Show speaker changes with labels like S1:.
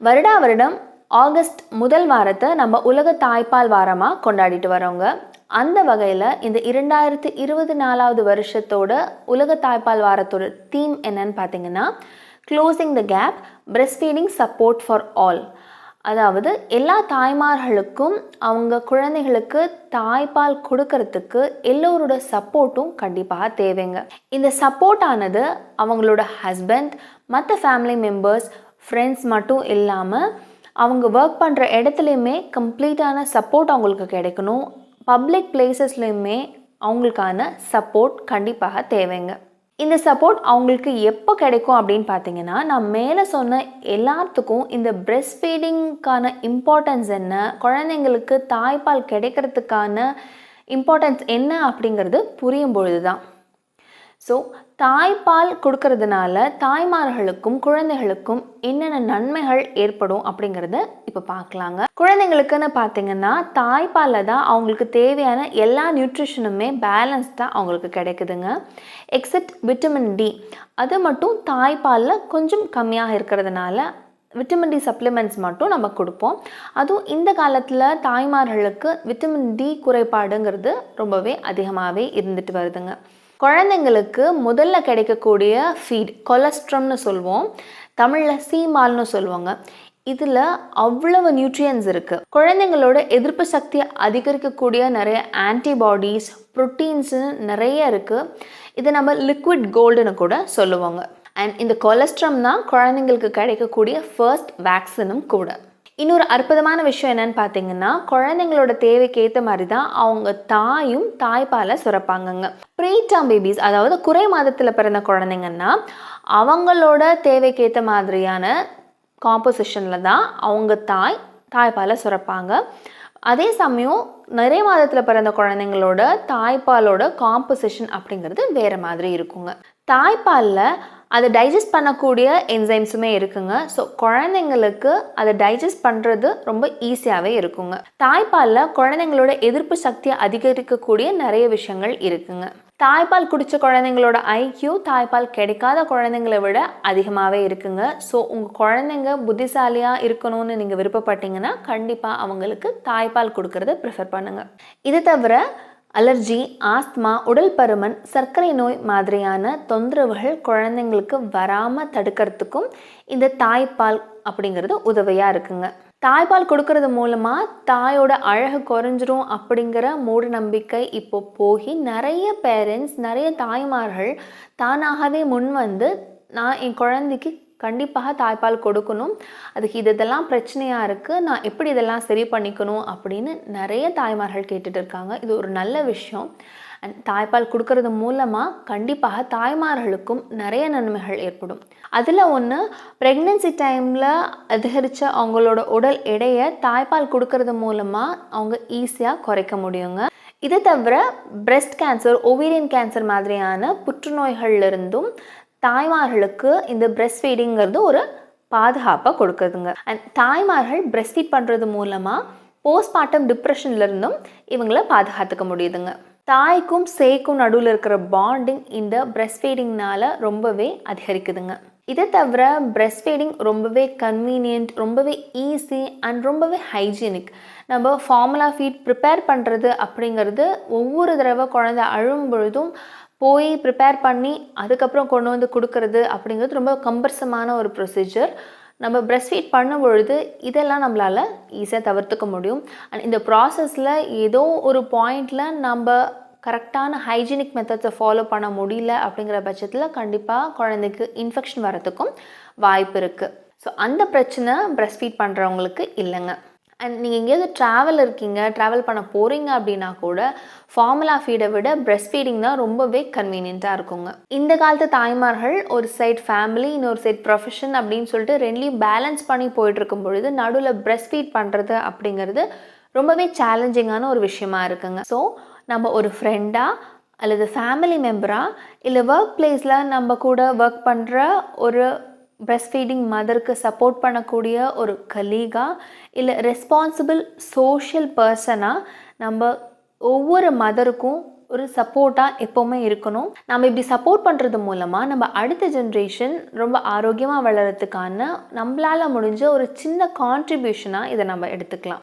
S1: வருடா வருடம் ஆகஸ்ட் முதல் வாரத்தை நம்ம உலக தாய்ப்பால் வாரமாக கொண்டாடிட்டு வரோங்க. அந்த வகையில் இந்த இரண்டாயிரத்து இருபது நாலாவது வருஷத்தோட உலக தாய்ப்பால் வாரத்தோட தீம் என்னன்னு பார்த்தீங்கன்னா closing the gap breast feeding support for all அதாவது எல்லா தாய்மார்களுக்கும் அவங்க குழந்தைகளுக்கு தாய்ப்பால் கொடுக்கறதுக்கு எல்லோரோட சப்போர்ட்டும் கண்டிப்பாக தேவைங்க. இந்த சப்போர்ட் ஆனது அவங்களோட ஹஸ்பண்ட் மற்ற ஃபேமிலி மெம்பர்ஸ் ஃப்ரெண்ட்ஸ் மட்டும் இல்லாமல் அவங்க ஒர்க் பண்ணுற இடத்துலையுமே கம்ப்ளீட்டான சப்போர்ட் அவங்களுக்கு கிடைக்கணும். பப்ளிக் பிளேசஸ்லையுமே அவங்களுக்கான சப்போர்ட் கண்டிப்பாக தேவைங்க. இந்த சப்போர்ட் அவங்களுக்கு எப்போ கிடைக்கும் அப்படின்னு பார்த்தீங்கன்னா நான் மேலே சொன்ன எல்லாத்துக்கும் இந்த பிரெஸ்ட் ஃபீடிங்க்கான இம்பார்ட்டன்ஸ் என்ன குழந்தைங்களுக்கு தாய்ப்பால் கிடைக்கிறதுக்கான இம்பார்ட்டன்ஸ் என்ன அப்படிங்கிறது புரியும் பொழுது தான் ஸோ தாய்ப்பால் கொடுக்கறதுனால தாய்மார்களுக்கும் குழந்தைகளுக்கும் என்னென்ன நன்மைகள் ஏற்படும் அப்படிங்கிறத இப்போ பார்க்கலாங்க குழந்தைங்களுக்குன்னு பார்த்தீங்கன்னா தாய்ப்பாலில் தான் அவங்களுக்கு தேவையான எல்லா நியூட்ரிஷனுமே பேலன்ஸ்டாக அவங்களுக்கு கிடைக்குதுங்க. எக்ஸப்ட் விட்டமின் டி அது மட்டும் தாய்ப்பாலில் கொஞ்சம் கம்மியாக இருக்கிறதுனால விட்டமின் டி சப்ளிமெண்ட்ஸ் மட்டும் நம்ம கொடுப்போம். அதுவும் இந்த காலத்தில் தாய்மார்களுக்கு விட்டமின் டி குறைபாடுங்கிறது ரொம்பவே அதிகமாகவே இருந்துட்டு வருதுங்க. குழந்தைங்களுக்கு முதல்ல கிடைக்கக்கூடிய ஃபீட் கொலஸ்ட்ரம்னு சொல்லுவோம் தமிழில் சீமால்னு சொல்லுவாங்க இதில் அவ்வளவு நியூட்ரியன்ஸ் இருக்குது குழந்தைங்களோட எதிர்ப்பு சக்தியை அதிகரிக்கக்கூடிய நிறைய ஆன்டிபாடிஸ் ப்ரோட்டீன்ஸ்னு நிறைய இருக்குது இதை நம்ம லிக்விட் கோல்டுன்னு கூட சொல்லுவாங்க. அண்ட் இந்த கொலஸ்ட்ரம் தான் குழந்தைங்களுக்கு கிடைக்கக்கூடிய ஃபர்ஸ்ட் வேக்சினும் கூட. இன்னொரு அற்புதமான விஷயம் என்னன்னு பார்த்தீங்கன்னா குழந்தைங்களோட தேவைக்கு ஏற்ற மாதிரி தான் அவங்க தாயும் தாய்ப்பாலை சுரப்பாங்கங்க. ப்ரீடம் பேபிஸ் அதாவது குறை மாதத்தில் பிறந்த குழந்தைங்கன்னா அவங்களோட தேவைக்கு ஏற்ற மாதிரியான காம்போசிஷனில் தான் அவங்க தாய் தாய்ப்பாலை சுரப்பாங்க. அதே சமயம் நிறைய மாதத்தில் பிறந்த குழந்தைங்களோட தாய்ப்பாலோட காம்போசிஷன் அப்படிங்கிறது வேறு மாதிரி இருக்குங்க. தாய்ப்பாலில் அதை டைஜஸ்ட் பண்ணக்கூடிய என்சைம்ஸுமே இருக்குங்க. ஸோ குழந்தைங்களுக்கு அதை டைஜஸ்ட் பண்ணுறது ரொம்ப ஈஸியாகவே இருக்குங்க. தாய்ப்பாலில் குழந்தைங்களோட எதிர்ப்பு சக்தியை அதிகரிக்கக்கூடிய நிறைய விஷயங்கள் இருக்குங்க. தாய்ப்பால் குடித்த குழந்தைங்களோட ஐக்கியூ தாய்ப்பால் கிடைக்காத குழந்தைங்களை விட அதிகமாகவே இருக்குங்க. ஸோ உங்கள் குழந்தைங்க புத்திசாலியாக இருக்கணும்னு நீங்கள் விருப்பப்பட்டீங்கன்னா கண்டிப்பாக அவங்களுக்கு தாய்ப்பால் கொடுக்கறத ப்ரிஃபர் பண்ணுங்கள் இது தவிர அலர்ஜி ஆஸ்துமா உடல் பருமன் சர்க்கரை நோய் மாதிரியான தொந்தரவுகள் குழந்தைங்களுக்கு வராமல் தடுக்கிறதுக்கும் இந்த தாய்ப்பால் அப்படிங்கிறது உதவியாக இருக்குங்க. தாய்ப்பால் கொடுக்கறது மூலமாக தாயோட அழகு குறைஞ்சிரும் அப்படிங்கிற மூட நம்பிக்கை இப்போ போகி நிறைய பேரண்ட்ஸ் நிறைய தாய்மார்கள் தானாகவே முன் வந்து நான் என் குழந்தைக்கு கண்டிப்பாக தாய்ப்பால் கொடுக்கணும். அதுக்கு இது இதெல்லாம் பிரச்சனையாக இருக்குது நான் எப்படி இதெல்லாம் சரி பண்ணிக்கணும் அப்படின்னு நிறைய தாய்மார்கள் கேட்டுட்டு இருக்காங்க. இது ஒரு நல்ல விஷயம். அண்ட் தாய்ப்பால் கொடுக்கறது மூலமாக கண்டிப்பாக தாய்மார்களுக்கும் நிறைய நன்மைகள் ஏற்படும். அதில் ஒன்று ப்ரெக்னென்சி டைமில் அதிகரித்த அவங்களோட உடல் எடையை தாய்ப்பால் கொடுக்கறது மூலமாக அவங்க ஈஸியாக குறைக்க முடியுங்க. இது தவிர பிரெஸ்ட் கேன்சர் ஒவீரியன் கேன்சர் மாதிரியான புற்றுநோய்கள்லேருந்தும் தாய்மார்களுக்கு இந்த பிரெஸ்ட் ஃபீடிங்கிறது ஒரு பாதுகாப்பாக கொடுக்குதுங்க. அண்ட் தாய்மார்கள் பிரெஸ்ட் ஃபீட் பண்ணுறது மூலமாக போஸ்ட்மார்ட்டம் டிப்ரெஷன்லேருந்தும் இவங்கள பாதுகாத்துக்க முடியுதுங்க. தாய்க்கும் சேய்க்கும் நடுவில் இருக்கிற பாண்டிங் இந்த பிரெஸ்ட் ஃபீடிங்னால ரொம்பவே அதிகரிக்குதுங்க. இதை தவிர பிரெஸ்ட் ஃபீடிங் ரொம்பவே கன்வீனியன்ட் ரொம்பவே ஈஸி அண்ட் ரொம்பவே ஹைஜீனிக் நம்ம ஃபார்முலா ஃபீட் ப்ரிப்பேர் பண்ணுறது அப்படிங்கிறது ஒவ்வொரு தடவை குழந்தை அழும் பொழுதும் போய் ப்ரிப்பேர் பண்ணி அதுக்கப்புறம் கொண்டு வந்து கொடுக்கறது அப்படிங்கிறது ரொம்ப கம்பர்சமான ஒரு ப்ரொசீஜர் நம்ம பிரெஸ்ட் ஃபீட் பண்ணும் பொழுது இதெல்லாம் நம்மளால் ஈஸியாக தவிர்த்துக்க முடியும். அண்ட் இந்த ப்ராசஸில் ஏதோ ஒரு பாயிண்டில் நம்ம கரெக்டான ஹைஜீனிக் மெத்தட்ஸை ஃபாலோ பண்ண முடியல அப்படிங்கிற பட்சத்தில் கண்டிப்பாக குழந்தைக்கு இன்ஃபெக்ஷன் வரத்துக்கும் வாய்ப்பு இருக்குது ஸோ அந்த பிரச்சனை பிரெஸ்ட் ஃபீட் பண்ணுறவங்களுக்கு இல்லைங்க. அண்ட் நீங்கள் எங்கேயாவது ட்ராவல் இருக்கீங்க ட்ராவல் பண்ண போகிறீங்க அப்படின்னா கூட ஃபார்முலா ஃபீடை விட பிரெஸ்ட் ஃபீடிங் தான் ரொம்பவே கன்வீனியண்ட்டாக இருக்குங்க. இந்த காலத்து தாய்மார்கள் ஒரு சைட் ஃபேமிலி இன்னொரு சைட் ப்ரொஃபஷன் அப்படின்னு சொல்லிட்டு ரெண்டுலேயும் பேலன்ஸ் பண்ணி போயிட்டுருக்கும் பொழுது நடுவில் பிரெஸ்ட் ஃபீட் பண்ணுறது அப்படிங்கிறது ரொம்பவே சேலஞ்சிங்கான ஒரு விஷயமா இருக்குங்க. ஸோ நம்ம ஒரு ஃப்ரெண்டாக அல்லது ஃபேமிலி மெம்பராக இல்லை ஒர்க் பிளேஸில் நம்ம கூட ஒர்க் பண்ணுற ஒரு பிரஸ்ட் ஃபீடிங் மதருக்கு சப்போர்ட் பண்ணக்கூடிய ஒரு கலீகாக இல்லை ரெஸ்பான்சிபிள் சோஷியல் பர்சனாக நம்ம ஒவ்வொரு மதருக்கும் ஒரு சப்போர்ட்டாக எப்போவுமே இருக்கணும். நம்ம இப்படி சப்போர்ட் பண்ணுறது மூலமாக நம்ம அடுத்த ஜென்ரேஷன் ரொம்ப ஆரோக்கியமாக வளர்கிறதுக்கான நம்மளால் முடிஞ்ச ஒரு சின்ன கான்ட்ரிபியூஷனாக இதை நம்ம எடுத்துக்கலாம்.